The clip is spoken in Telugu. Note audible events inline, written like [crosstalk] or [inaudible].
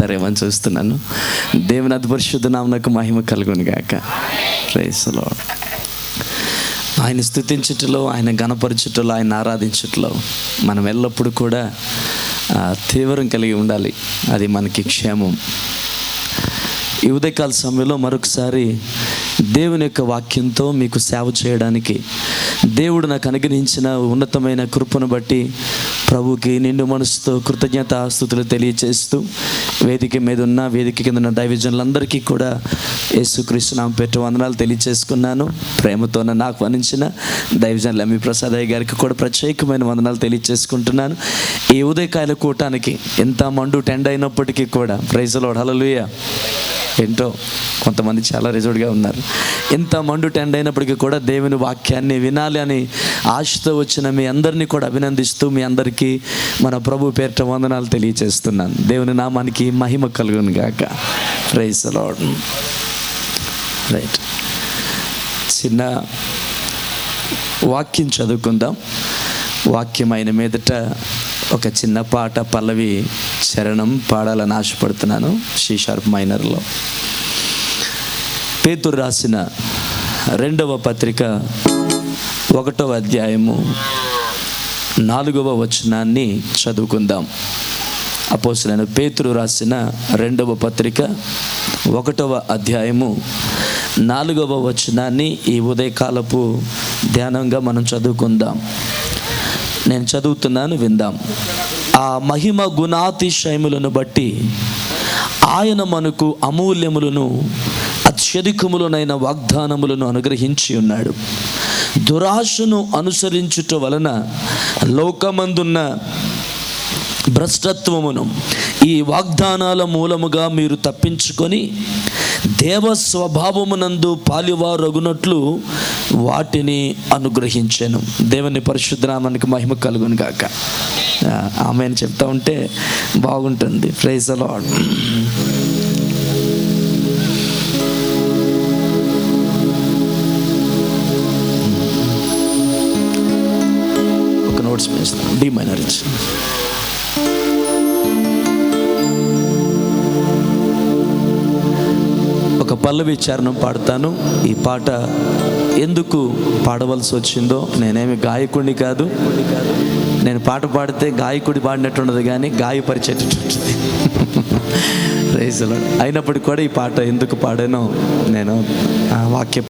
సరేమని చూస్తున్నాను. దేవుని అతి పరిశుద్ధ నామనకు మహిమ కలుగును గాక. ప్రైస్లో ఆయన స్థుతించుటలో ఆయన గణపరచుటలో ఆయన ఆరాధించుటలో మనం ఎల్లప్పుడూ కూడా తీవ్రం కలిగి ఉండాలి. అది మనకి క్షేమం. ఈ ఉదయకాల సమయంలో మరొకసారి దేవుని యొక్క వాక్యంతో మీకు సేవ చేయడానికి దేవుడు నాకు అనుగ్రహించిన ఉన్నతమైన కృపను బట్టి ప్రభుకి నిండు మనసుతో కృతజ్ఞత ఆస్తుతులు తెలియచేస్తూ వేదిక మీద ఉన్న వేదిక కింద ఉన్న దైవజనులందరికీ కూడా యేసుక్రీస్తు నామ వందనాలు తెలియచేసుకున్నాను. ప్రేమతో నాకు వనించిన దైవజనులు ఎంవి ప్రసాద్ అయ్య గారికి కూడా ప్రత్యేకమైన వందనాలు తెలియచేసుకుంటున్నాను. ఈ ఉదయకాయల కూటానికి ఎంత మండు టెండ్ అయినప్పటికీ కూడా ప్రైజ్లో హలలుయ ఏంటో కొంతమంది చాలా రిజర్వ్డ్గా ఉన్నారు. ఎంత మండు టెండ్ అయినప్పటికీ కూడా దేవుని వాక్యాన్ని వినాలి అని ఆశతో వచ్చిన మీ అందరినీ కూడా అభినందిస్తూ మీ అందరికీ మన ప్రభు పేరిట వందనాలు తెలియచేస్తున్నాను. దేవుని నామానికి మహిమ కలుగును గాక. ప్రైజ్ లాడ్ రైట్ చిన్న వాక్యం చదువుకుందాం. వాక్యం అయిన మీదట ఒక చిన్న పాట పల్లవి చరణం పాడాలని ఆశపడుతున్నాను. షీ షార్ప్ మైనర్లో పేతురు రాసిన రెండవ పత్రిక ఒకటవ అధ్యాయము నాలుగవ వచనాన్ని చదువుకుందాం. అపోసలైన పేతురు రాసిన రెండవ పత్రిక ఒకటవ అధ్యాయము నాలుగవ వచనాన్ని ఈ ఉదయకాలపు ధ్యానంగా మనం చదువుకుందాం. నేను చదువుతున్నాను విందాం. ఆ మహిమ గుణాతిశయములను బట్టి ఆయన మనకు అమూల్యములను అత్యధికములనైన వాగ్దానములను అనుగ్రహించి ఉన్నాడు. దురాశను అనుసరించుట వలన లోకమందున్న భ్రష్టత్వమును ఈ వాగ్దానాల మూలముగా మీరు తప్పించుకొని దేవ స్వభావమునందు పాలివారగునట్లు వాటిని అనుగ్రహించాను. దేవుని పరిశుద్ధనామానికి మహిమ కలుగును గాక. ఆమె చెప్తా ఉంటే బాగుంటుంది. ప్రైజ్ అలాడ్ నోట్స్ పెంచుతాను డి మైనర్ ఇచ్చి. ఒక పల్లవి చరణం పాడతాను. ఈ పాట ఎందుకు పాడవలసి వచ్చిందో నేనేమి గాయకుడిని కాదు. నేను పాట పాడితే గాయకుడి పాడినట్టు ఉండదు కానీ గాయపరిచేటట్టు రైజులో [laughs] అయినప్పటికీ కూడా ఈ పాట ఎందుకు పాడానో నేను వాక్య